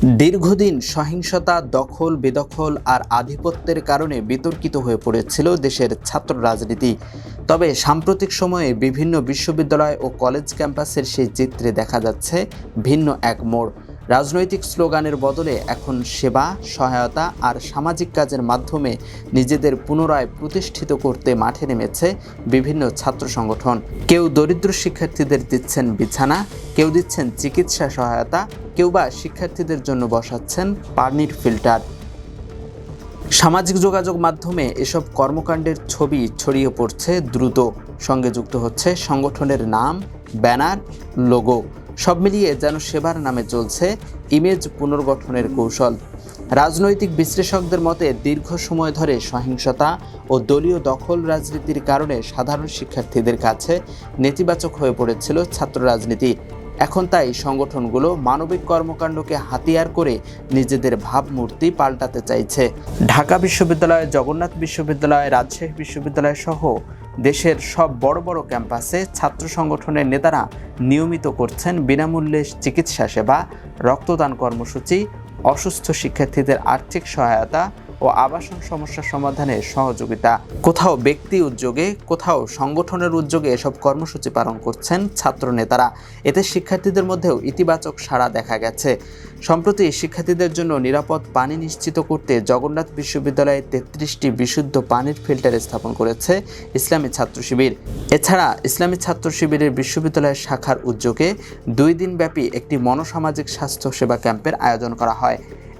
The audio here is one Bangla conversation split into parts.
দীর্ঘদিন সহিংসতা, দখল, বেদখল আর আধিপত্যের কারণে বিতর্কিত হয়ে পড়েছিল দেশের ছাত্র রাজনীতি। তবে সাম্প্রতিক সময়ে বিভিন্ন বিশ্ববিদ্যালয় ও কলেজ ক্যাম্পাসের সেই চিত্রে দেখা যাচ্ছে ভিন্ন এক মোড়। রাজনৈতিক স্লোগানের বদলে এখন সেবা, সহায়তা আর সামাজিক কাজের মাধ্যমে নিজেদের পুনরায় প্রতিষ্ঠিত করতে মাঠে নেমেছে বিভিন্ন ছাত্র সংগঠন। কেউ দরিদ্র শিক্ষার্থীদের দিচ্ছেন বিছানা, কেউ দিচ্ছেন চিকিৎসা সহায়তা, কেউ বা শিক্ষার্থীদের জন্য বসাচ্ছেন পানির ফিল্টার। সামাজিক যোগাযোগ মাধ্যমে এসব কর্মকাণ্ডের ছবি ছড়িয়ে পড়ছে দ্রুত। সঙ্গে যুক্ত হচ্ছে সংগঠনের নাম, ব্যানার, লোগো। সব মিলিয়ে যেন সেবার নামে চলছে ইমেজ পুনর্গঠনের কৌশল। রাজনৈতিক বিশ্লেষকদের মতে দীর্ঘ সময় ধরে সহিংসতা ও দলীয় দখল রাজনীতির কারণে সাধারণ শিক্ষার্থীদের কাছে নেতিবাচক হয়ে পড়েছিল ছাত্র রাজনীতি। এখন তাই সংগঠনগুলো মানবিক কর্মকাণ্ডকে হাতিয়ার করে নিজেদের ভাবমূর্তি পাল্টাতে চাইছে। ঢাকা বিশ্ববিদ্যালয়, জগন্নাথ বিশ্ববিদ্যালয়, রাজশাহী বিশ্ববিদ্যালয় সহ দেশের সব বড় বড় ক্যাম্পাসে ছাত্র সংগঠনের নেতারা নিয়মিত করছেন বিনামূল্যে চিকিৎসা সেবা, রক্তদান কর্মসূচি, অসুস্থ শিক্ষার্থীদের আর্থিক সহায়তা ও আবাসন সমস্যা সমাধানে সহযোগিতা। কোথাও ব্যক্তি উদ্যোগে, কোথাও সংগঠনের উদ্যোগে এসব কর্মসূচি পালন করছেন ছাত্র নেতারা। এতে শিক্ষার্থীদের মধ্যেও ইতিবাচক সাড়া দেখা গেছে। সম্প্রতি শিক্ষার্থীদের জন্য নিরাপদ পানি নিশ্চিত করতে জগন্নাথ বিশ্ববিদ্যালয়ে তেত্রিশটি বিশুদ্ধ পানির ফিল্টার স্থাপন করেছে ইসলামী ছাত্র শিবির। এছাড়া ইসলামী ছাত্র শিবিরের বিশ্ববিদ্যালয়ের শাখার উদ্যোগে দুই দিনব্যাপী একটি মনোসামাজিক স্বাস্থ্য সেবা ক্যাম্পের আয়োজন করা হয়।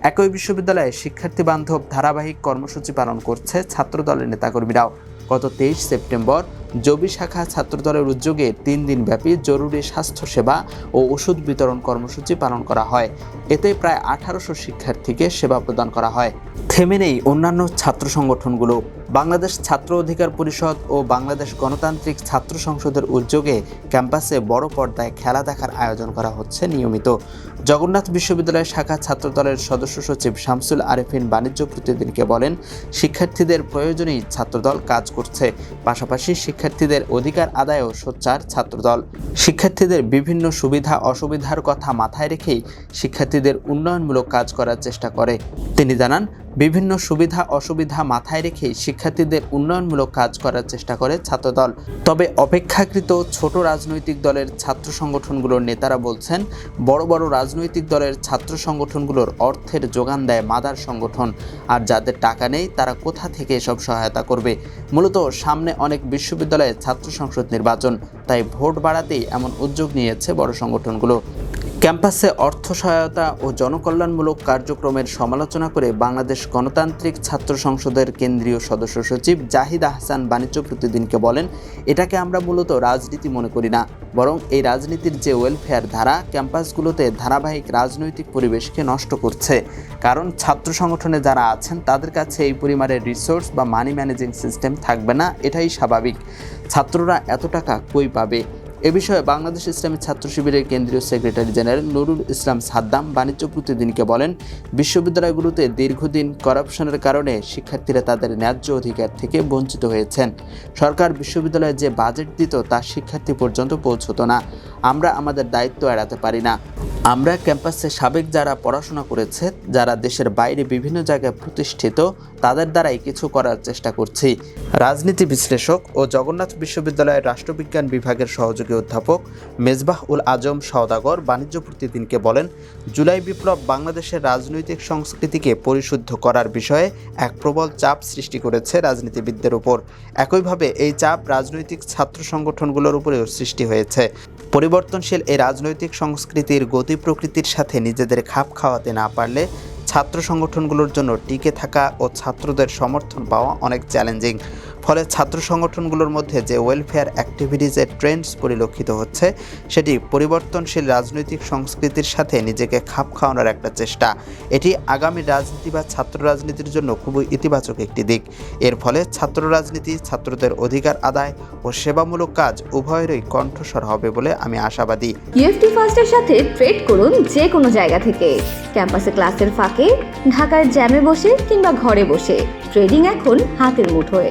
একই বিশ্ববিদ্যালয়ে শিক্ষার্থী বান্ধব ধারাবাহিক কর্মসূচি পালন করছে ছাত্রদলের নেতাকর্মীরাও। গত তেইশ সেপ্টেম্বর জবি শাখা ছাত্রদলের উদ্যোগে তিন দিন ব্যাপী জরুরি স্বাস্থ্যসেবা ও ওষুধ বিতরণ কর্মসূচি পালন করা হয়। এতে প্রায় আঠারোশো শিক্ষার্থীকে সেবা প্রদান করা হয়। থেমে নেই অন্যান্য ছাত্র সংগঠনগুলো। বাংলাদেশ ছাত্র অধিকার পরিষদ ও বাংলাদেশ গণতান্ত্রিক ছাত্র সংসদের উদ্যোগে ক্যাম্পাসে বড় পর্দায় খেলা দেখার আয়োজন করা হচ্ছে নিয়মিত। জগন্নাথ বিশ্ববিদ্যালয়ের শাখা ছাত্রদলের সদস্য সচিব শামসুল আরেফিন বাণিজ্য প্রতিদিনকে বলেন, শিক্ষার্থীদের প্রয়োজনেই ছাত্রদল কাজ করছে, পাশাপাশি শিক্ষার্থীদের অধিকার আদায়ও সোচ্চার ছাত্রদল। শিক্ষার্থীদের বিভিন্ন সুবিধা অসুবিধার কথা মাথায় রেখেই শিক্ষার্থীদের উন্নয়নমূলক কাজ করার চেষ্টা করে। তিনি জানান বিভিন্ন সুবিধা অসুবিধা মাথায় রেখেই শিক্ষার্থীদের উন্নয়নমূলক কাজ করার চেষ্টা করে ছাত্রদল। তবে অপেক্ষাকৃত ছোট রাজনৈতিক দলের ছাত্র সংগঠনগুলোর নেতারা বলছেন, বড় বড় রাজনৈতিক দলের ছাত্র সংগঠনগুলোর অর্থের যোগান দেয় মাদার সংগঠন। আর যাদের টাকা নেই, তারা কোথা থেকে এসব সহায়তা করবে? মূলত সামনে অনেক বিশ্ববিদ্যালয়ে ছাত্র সংসদ নির্বাচন, তাই ভোট বাড়াতেই এমন উদ্যোগ নিয়েছে বড় সংগঠনগুলো। ক্যাম্পাসে অর্থ সহায়তা ও জনকল্যাণমূলক কার্যক্রমের সমালোচনা করে বাংলাদেশ গণতান্ত্রিক ছাত্র সংসদের কেন্দ্রীয় সদস্য সচিব জাহিদ আহসান বাণিজ্য প্রতিদিনকে বলেন, এটাকে আমরা মূলত রাজনীতি মনে করি না, বরং এই রাজনীতির যে ওয়েলফেয়ার ধারা, ক্যাম্পাসগুলোতে ধারাবাহিক রাজনৈতিক পরিবেশকে নষ্ট করছে। কারণ ছাত্র সংগঠনে যারা আছেন, তাদের কাছে এই পরিমাণের রিসোর্স বা মানি ম্যানেজিং সিস্টেম থাকবে না, এটাই স্বাভাবিক। ছাত্ররা এত টাকা কই পাবে? এ বিষয়ে বাংলাদেশ ইসলামী ছাত্র শিবিরের কেন্দ্রীয় সেক্রেটারি জেনারেল নুরুল ইসলাম সাদ্দাম বাণিজ্য প্রতিদিনকে বলেন, বিশ্ববিদ্যালয়গুলোতে দীর্ঘদিন করাপশনের কারণে শিক্ষার্থীরা তাদের ন্যায্য অধিকার থেকে বঞ্চিত হয়েছেন। সরকার বিশ্ববিদ্যালয়ে যে বাজেট দিত তা শিক্ষার্থী পর্যন্ত পৌঁছতো না। আমরা আমাদের দায়িত্ব এড়াতে পারি না। আমরা ক্যাম্পাসে সাবেক যারা পড়াশোনা করেছে, যারা দেশের বাইরে বিভিন্ন জায়গায় প্রতিষ্ঠিত, তাদের দ্বারাই কিছু করার চেষ্টা করছি। রাজনীতি বিশ্লেষক ও জগন্নাথ বিশ্ববিদ্যালয়ের রাষ্ট্রবিজ্ঞান বিভাগের সহযোগী অধ্যাপক মেজবাহ উল আজম সওদাগর বাণিজ্য প্রতিদিনকে বলেন, জুলাই বিপ্লব বাংলাদেশের রাজনৈতিক সংস্কৃতিকে পরিশুদ্ধ করার বিষয়ে এক প্রবল চাপ সৃষ্টি করেছে রাজনীতিবিদদের উপর। একইভাবে এই চাপ রাজনৈতিক ছাত্র সংগঠনগুলোর উপরেও সৃষ্টি হয়েছে। পরিবর্তনশীল এই রাজনৈতিক সংস্কৃতির গতি প্রকৃতির সাথে নিজেদের খাপ খাওয়াতে না পারলে ছাত্র সংগঠনগুলোর জন্য টিকে থাকা ও ছাত্রদের সমর্থন পাওয়া অনেক চ্যালেঞ্জিং। ফলে ছাত্র সংগঠনগুলোর মধ্যে যে ওয়েলফেয়ার অ্যাক্টিভিটিজের ট্রেন্ডস পরিলক্ষিত হচ্ছে, সেটি পরিবর্তনশীল রাজনৈতিক সংস্কৃতির সাথে নিজেকে খাপ খাওয়ানোর একটা চেষ্টা। এটি আগামী রাজনীতি বা ছাত্র রাজনীতির জন্য খুবই ইতিবাচক একটি দিক। এর ফলে ছাত্র রাজনীতি ছাত্রদের অধিকার আদায় ও সেবামূলক কাজ উভয়েরই কণ্ঠস্বর হবে বলে আমি আশাবাদী। ইএফটি ফার্স্টের সাথে ট্রেড করুন যে কোনো জায়গা থেকে। ক্যাম্পাসে ক্লাসের ফাঁকে ঢাকার জ্যামে বসে কিংবা ঘরে বসে। ট্রেডিং এখন হাতের মুঠোয়।